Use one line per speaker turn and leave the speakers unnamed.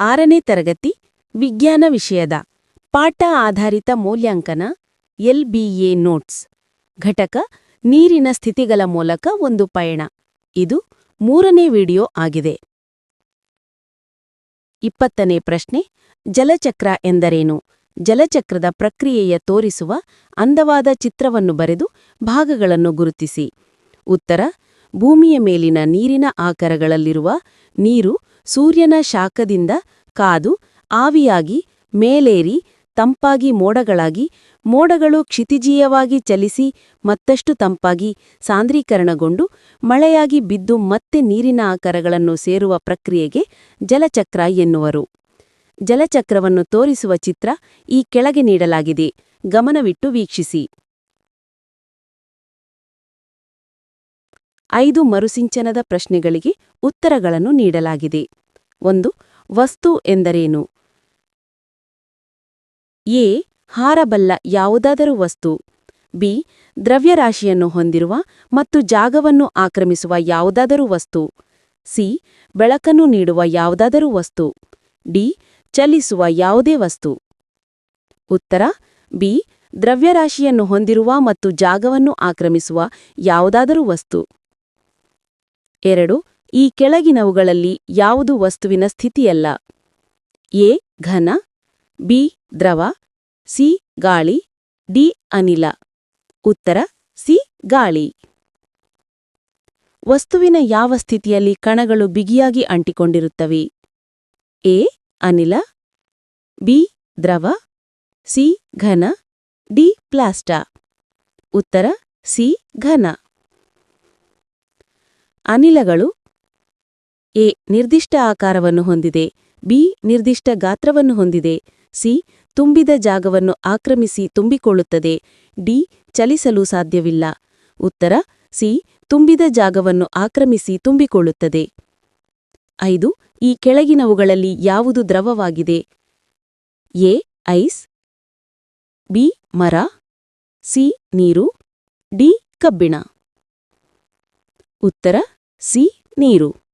ಆರನೇ ತರಗತಿ, ವಿಜ್ಞಾನ ವಿಷಯದ, ಪಾಠ ಆಧಾರಿತ ಮೌಲ್ಯಾಂಕನ ಎಲ್ಬಿಎ ನೋಟ್ಸ್. ಘಟಕ, ನೀರಿನ ಸ್ಥಿತಿಗಳ ಮೂಲಕ ಒಂದು ಪಯಣ. ಇದು ಮೂರನೇ ವಿಡಿಯೋ ಆಗಿದೆ. ಇಪ್ಪತ್ತನೇ ಪ್ರಶ್ನೆ, ಜಲಚಕ್ರ ಎಂದರೇನು? ಜಲಚಕ್ರದ ಪ್ರಕ್ರಿಯೆಯ ತೋರಿಸುವ ಅಂದವಾದ ಚಿತ್ರವನ್ನು ಬರೆದು ಭಾಗಗಳನ್ನು ಗುರುತಿಸಿ. ಉತ್ತರ, ಭೂಮಿಯ ಮೇಲಿನ ನೀರಿನ ಆಕರಗಳಲ್ಲಿರುವ ನೀರು ಸೂರ್ಯನ ಶಾಖದಿಂದ ಕಾದು ಆವಿಯಾಗಿ ಮೇಲೇರಿ ತಂಪಾಗಿ ಮೋಡಗಳಾಗಿ ಮೋಡಗಳು ಕ್ಷಿತಿಜೀಯವಾಗಿ ಚಲಿಸಿ ಮತ್ತಷ್ಟು ತಂಪಾಗಿ ಸಾಂದ್ರೀಕರಣಗೊಂಡು ಮಳೆಯಾಗಿ ಬಿದ್ದು ಮತ್ತೆ ನೀರಿನ ಆಕಾರಗಳನ್ನು ಸೇರುವ ಪ್ರಕ್ರಿಯೆಗೆ ಜಲಚಕ್ರ ಎನ್ನುವರು. ಜಲಚಕ್ರವನ್ನು ತೋರಿಸುವ ಚಿತ್ರ ಈ ಕೆಳಗೆ ನೀಡಲಾಗಿದೆ. ಗಮನವಿಟ್ಟು ವೀಕ್ಷಿಸಿ. ಐದು ಮರುಸಿಂಚನದ ಪ್ರಶ್ನೆಗಳಿಗೆ ಉತ್ತರಗಳನ್ನು ನೀಡಲಾಗಿದೆ. ಒಂದು ವಸ್ತು ಎಂದರೇನು? ಎ. ಹಾರಬಲ್ಲ ಯಾವುದಾದರೂ ವಸ್ತು. ಬಿ. ದ್ರವ್ಯರಾಶಿಯನ್ನು ಹೊಂದಿರುವ ಮತ್ತು ಜಾಗವನ್ನು ಆಕ್ರಮಿಸುವ ಯಾವುದಾದರೂ ವಸ್ತು. ಸಿ. ಬೆಳಕನ್ನು ನೀಡುವ ಯಾವುದಾದರೂ ವಸ್ತು. ಡಿ. ಚಲಿಸುವ ಯಾವುದೇ ವಸ್ತು. ಉತ್ತರ. ಬಿ. ದ್ರವ್ಯರಾಶಿಯನ್ನು ಹೊಂದಿರುವ ಮತ್ತು ಜಾಗವನ್ನು ಆಕ್ರಮಿಸುವ ಯಾವುದಾದರೂ ವಸ್ತು. ಎರಡು. ಈ ಕೆಳಗಿನವುಗಳಲ್ಲಿ ಯಾವುದು ವಸ್ತುವಿನ ಸ್ಥಿತಿಯಲ್ಲ? ಎ, ಘನ, ಬಿ, ದ್ರವ, ಸಿ, ಗಾಳಿ, ಡಿ, ಅನಿಲ. ಉತ್ತರ, ಸಿ, ಗಾಳಿ. ವಸ್ತುವಿನ ಯಾವ ಸ್ಥಿತಿಯಲ್ಲಿ ಕಣಗಳು ಬಿಗಿಯಾಗಿ ಅಂಟಿಕೊಂಡಿರುತ್ತವೆ? ಎ, ಅನಿಲ, ಬಿ, ದ್ರವ, ಸಿ, ಘನ, ಡಿ ಪ್ಲಾಸ್ಟಾ ಉತ್ತರ, ಸಿ, ಘನ. ಅನಿಲಗಳು ಎ ನಿರ್ದಿಷ್ಟ ಆಕಾರವನ್ನು ಹೊಂದಿದೆ, ಬಿ ನಿರ್ದಿಷ್ಟ ಗಾತ್ರವನ್ನು ಹೊಂದಿದೆ, ಸಿ ತುಂಬಿದ ಜಾಗವನ್ನು ಆಕ್ರಮಿಸಿ ತುಂಬಿಕೊಳ್ಳುತ್ತದೆ, ಡಿ ಚಲಿಸಲು ಸಾಧ್ಯವಿಲ್ಲ. ಉತ್ತರ, ಸಿ ತುಂಬಿದ ಜಾಗವನ್ನು ಆಕ್ರಮಿಸಿ ತುಂಬಿಕೊಳ್ಳುತ್ತದೆ. ಐದು, ಈ ಕೆಳಗಿನವುಗಳಲ್ಲಿ ಯಾವುದು ದ್ರವವಾಗಿದೆ? ಎ ಐಸ್, ಬಿ ಮರ, ಸಿ ನೀರು, ಡಿ ಕಬ್ಬಿಣ. ಉತ್ತರ, ಸಿ ನೀರು.